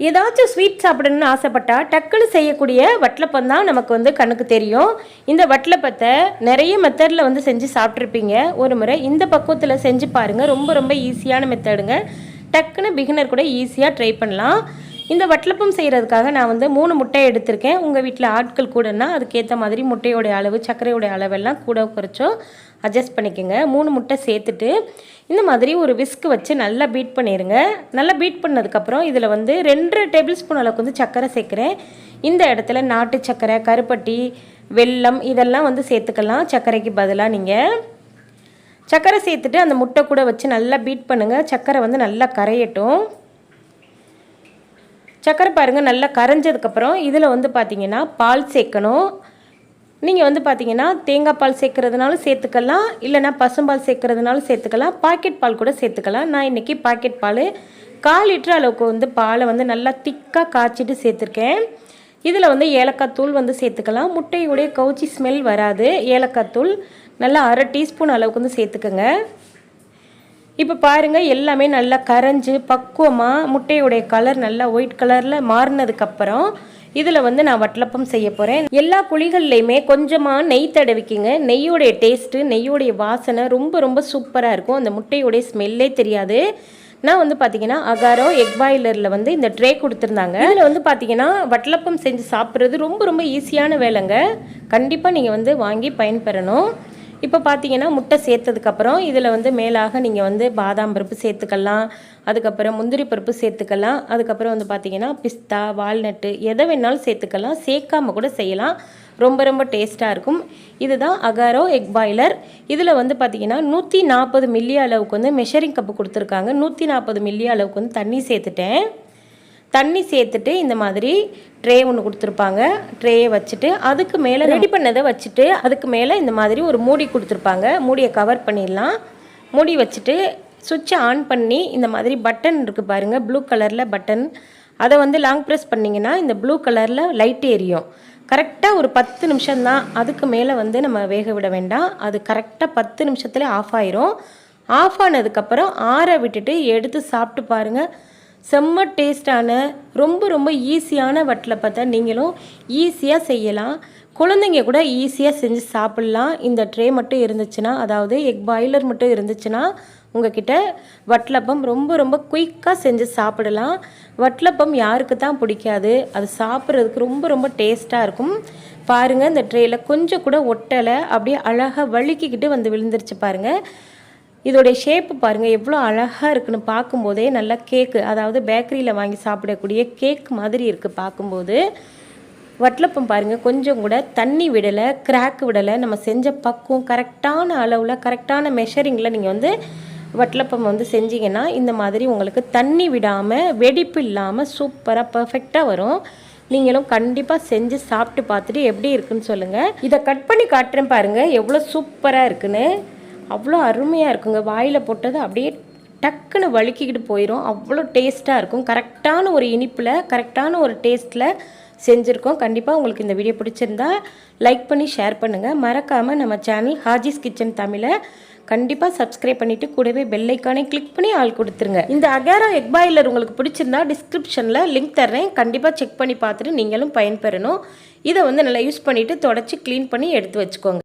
ஏதாச்சும் ஸ்வீட் சாப்பிடணும்னு ஆசைப்பட்டா டக்குன்னு செய்யக்கூடிய வட்டலப்பம் தான் நமக்கு வந்து கணக்கு தெரியும். இந்த வட்டலப்பத்தை நிறைய மெத்தடில் வந்து செஞ்சு சாப்பிட்ருப்பீங்க ஒரு முறை இந்த பக்குவத்தில் செஞ்சு பாருங்கள் ரொம்ப ரொம்ப ஈஸியான மெத்தடுங்க டக்குன்னு பிகினர் கூட ஈஸியாக ட்ரை பண்ணலாம். இந்த வட்டலப்பம் செய்கிறதுக்காக நான் வந்து மூணு முட்டை எடுத்திருக்கேன். உங்கள் வீட்டில் ஆட்கள் கூடனா அதுக்கேற்ற மாதிரி முட்டையோடைய அளவு சர்க்கரையோடைய அளவெல்லாம் கூட குறைச்சோ அட்ஜஸ்ட் பண்ணிக்கோங்க. மூணு முட்டை சேர்த்துட்டு இந்த மாதிரி ஒரு விஸ்க் வச்சு நல்லா பீட் பண்ணிடுங்க நல்லா பீட் பண்ணதுக்கப்புறம் இதில் வந்து ரெண்டு டேபிள் ஸ்பூன் அளவுக்கு வந்து சர்க்கரை சேர்க்குறேன். இந்த இடத்துல நாட்டு சர்க்கரை கருப்பட்டி வெல்லம் இதெல்லாம் வந்து சேர்த்துக்கலாம். சர்க்கரைக்கு பதிலாக நீங்கள் சர்க்கரை சேர்த்துட்டு அந்த முட்டை கூட வச்சு நல்லா பீட் பண்ணுங்கள் சர்க்கரை வந்து நல்லா கரையட்டும். சர்க்கரை பாருங்கள் நல்லா கரைஞ்சதுக்கப்புறம் இதில் வந்து பார்த்தீங்கன்னா பால் சேர்க்கணும். நீங்கள் வந்து பார்த்தீங்கன்னா தேங்காய் பால் சேர்க்கறதுனாலும் சேர்த்துக்கலாம் இல்லைனா பசும்பால் சேர்க்கறதுனாலும் சேர்த்துக்கலாம் பாக்கெட் பால் கூட சேர்த்துக்கலாம். நான் இன்றைக்கி பாக்கெட் பால் கால் லிட்டர் அளவுக்கு வந்து பாலை வந்து நல்லா திக்காக காய்ச்சிட்டு சேர்த்துருக்கேன். இதில் வந்து ஏலக்காய் தூள் வந்து சேர்த்துக்கலாம். முட்டையுடைய கவுச்சி ஸ்மெல் வராது. ஏலக்காய் தூள் நல்லா அரை டீஸ்பூன் அளவுக்கு வந்து சேர்த்துக்கோங்க. இப்போ பாருங்கள் எல்லாமே நல்லா கரைஞ்சி பக்குவமாக முட்டையுடைய கலர் நல்லா ஒயிட் கலரில் மாறினதுக்கப்புறம் இதில் வந்து நான் வட்டலப்பம் செய்ய போகிறேன் எல்லா குழிகள்லையுமே கொஞ்சமாக நெய் தடவிக்கிங்க. நெய்யோடைய டேஸ்ட்டு நெய்யோடைய வாசனை ரொம்ப ரொம்ப சூப்பராக இருக்கும். அந்த முட்டையோடைய ஸ்மெல்லே தெரியாது. நான் வந்து பார்த்தீங்கன்னா அகாரோ எக் பாய்லரில் வந்து இந்த ட்ரே கொடுத்துருந்தாங்க. இதில் வந்து பார்த்தீங்கன்னா வட்டலப்பம் செஞ்சு சாப்பிட்றது ரொம்ப ரொம்ப ஈஸியான வேலைங்க. கண்டிப்பாக நீங்கள் வந்து வாங்கி பயன்பெறணும். இப்போ பார்த்தீங்கன்னா முட்டை சேர்த்ததுக்கப்புறம் இதில் வந்து மேலாக நீங்கள் வந்து பாதாம் பருப்பு சேர்த்துக்கலாம் அதுக்கப்புறம் முந்திரி பருப்பு சேர்த்துக்கலாம் அதுக்கப்புறம் வந்து பார்த்தீங்கன்னா பிஸ்தா வால்நட்டு எதை வேணாலும் சேர்த்துக்கலாம் சேர்க்காம கூட செய்யலாம். ரொம்ப ரொம்ப டேஸ்ட்டாக இருக்கும். இதுதான் அகாரோ எக் பாய்லர். இதில் வந்து பார்த்தீங்கன்னா நூற்றி நாற்பது மில்லி அளவுக்கு வந்து மெஷரிங் கப்பு கொடுத்துருக்காங்க. நூற்றி நாற்பது மில்லி அளவுக்கு வந்து தண்ணி சேர்த்துட்டேன். தண்ணி சேர்த்துட்டு இந்த மாதிரி ட்ரே ஒன்று கொடுத்துருப்பாங்க. ட்ரேயை வச்சுட்டு அதுக்கு மேலே ரெடி பண்ணதை வச்சுட்டு அதுக்கு மேலே இந்த மாதிரி ஒரு மூடி கொடுத்துருப்பாங்க. மூடியை கவர் பண்ணிடலாம். மூடி வச்சுட்டு சுவிட்சை ஆன் பண்ணி இந்த மாதிரி பட்டன் இருக்குது பாருங்கள் ப்ளூ கலரில் பட்டன். அதை வந்து லாங் ப்ரெஸ் பண்ணிங்கன்னா இந்த ப்ளூ கலரில் லைட் எரியும். கரெக்டாக ஒரு பத்து நிமிஷம்தான் அதுக்கு மேலே வந்து நம்ம வேக விட வேண்டாம். அது கரெக்டாக பத்து நிமிஷத்துல ஆஃப் ஆயிரும். ஆஃப் ஆனதுக்கப்புறம் ஆற விட்டுட்டு எடுத்து சாப்பிட்டு பாருங்கள் செம்ம டேஸ்டான ரொம்ப ரொம்ப ஈஸியான வட்டில் பார்த்தா நீங்களும் ஈஸியாக செய்யலாம். குழந்தைங்க கூட ஈஸியாக செஞ்சு சாப்பிட்லாம். இந்த ட்ரே மட்டும் இருந்துச்சுன்னா அதாவது எக் பாய்லர் மட்டும் இருந்துச்சுன்னா உங்ககிட்ட வட்லப்பம் ரொம்ப ரொம்ப குயிக்காக செஞ்சு சாப்பிடலாம். வட்லப்பம் யாருக்கு தான் பிடிக்காது. அது சாப்பிட்றதுக்கு ரொம்ப ரொம்ப டேஸ்ட்டாக இருக்கும். பாருங்கள் இந்த ட்ரேயில் கொஞ்சம் கூட ஒட்டலை. அப்படியே அழகாக வழுக்கிக்கிட்டு வந்து விழுந்துருச்சு பாருங்கள் இதோடைய ஷேப்பு பாருங்கள் எவ்வளோ அழகாக இருக்குன்னு பார்க்கும்போதே நல்லா கேக்கு அதாவது பேக்கரியில் வாங்கி சாப்பிடக்கூடிய கேக் மாதிரி இருக்குது பார்க்கும்போது. வட்டலப்பம் பாருங்கள் கொஞ்சம் கூட தண்ணி விடலை கிராக் விடலை நம்ம செஞ்ச பக்குவம் கரெக்டான அளவில் கரெக்டான மெஷரிங்கில் நீங்கள் வந்து வட்டலப்பம் வந்து செஞ்சீங்கன்னா இந்த மாதிரி உங்களுக்கு தண்ணி விடாமல் வெடிப்பு இல்லாமல் சூப்பராக பர்ஃபெக்டாக வரும். நீங்களும் கண்டிப்பாக செஞ்சு சாப்பிட்டு பார்த்துட்டு எப்படி இருக்குன்னு சொல்லுங்கள் இதை கட் பண்ணி காட்டுறேன் பாருங்கள் எவ்வளோ சூப்பராக இருக்குன்னு. அவ்வளோ அருமையாக இருக்குங்க. வாயில் போட்டது அப்படியே டக்குன்னு வழுக்கிக்கிட்டு போயிடும் அவ்வளோ டேஸ்ட்டாக இருக்கும். கரெக்டான ஒரு இனிப்பில் கரெக்டான ஒரு டேஸ்ட்டில் செஞ்சுருக்கோம். கண்டிப்பாக உங்களுக்கு இந்த வீடியோ பிடிச்சிருந்தா லைக் பண்ணி ஷேர் பண்ணுங்கள் மறக்காமல் நம்ம சேனல் ஹாஜிஸ் கிச்சன் தமிழை கண்டிப்பாக சப்ஸ்கிரைப் பண்ணிவிட்டு கூடவே பெல்லைக்கானே கிளிக் பண்ணி ஆள் கொடுத்துருங்க. இந்த அகேரா எக் பாய்லர் உங்களுக்கு பிடிச்சிருந்தா டிஸ்கிரிப்ஷனில் லிங்க் தர்றேன். கண்டிப்பாக செக் பண்ணி பார்த்துட்டு நீங்களும் பயன்பெறணும். இதை வந்து நல்லா யூஸ் பண்ணிவிட்டு தொடச்சி க்ளீன் பண்ணி எடுத்து வச்சுக்கோங்க.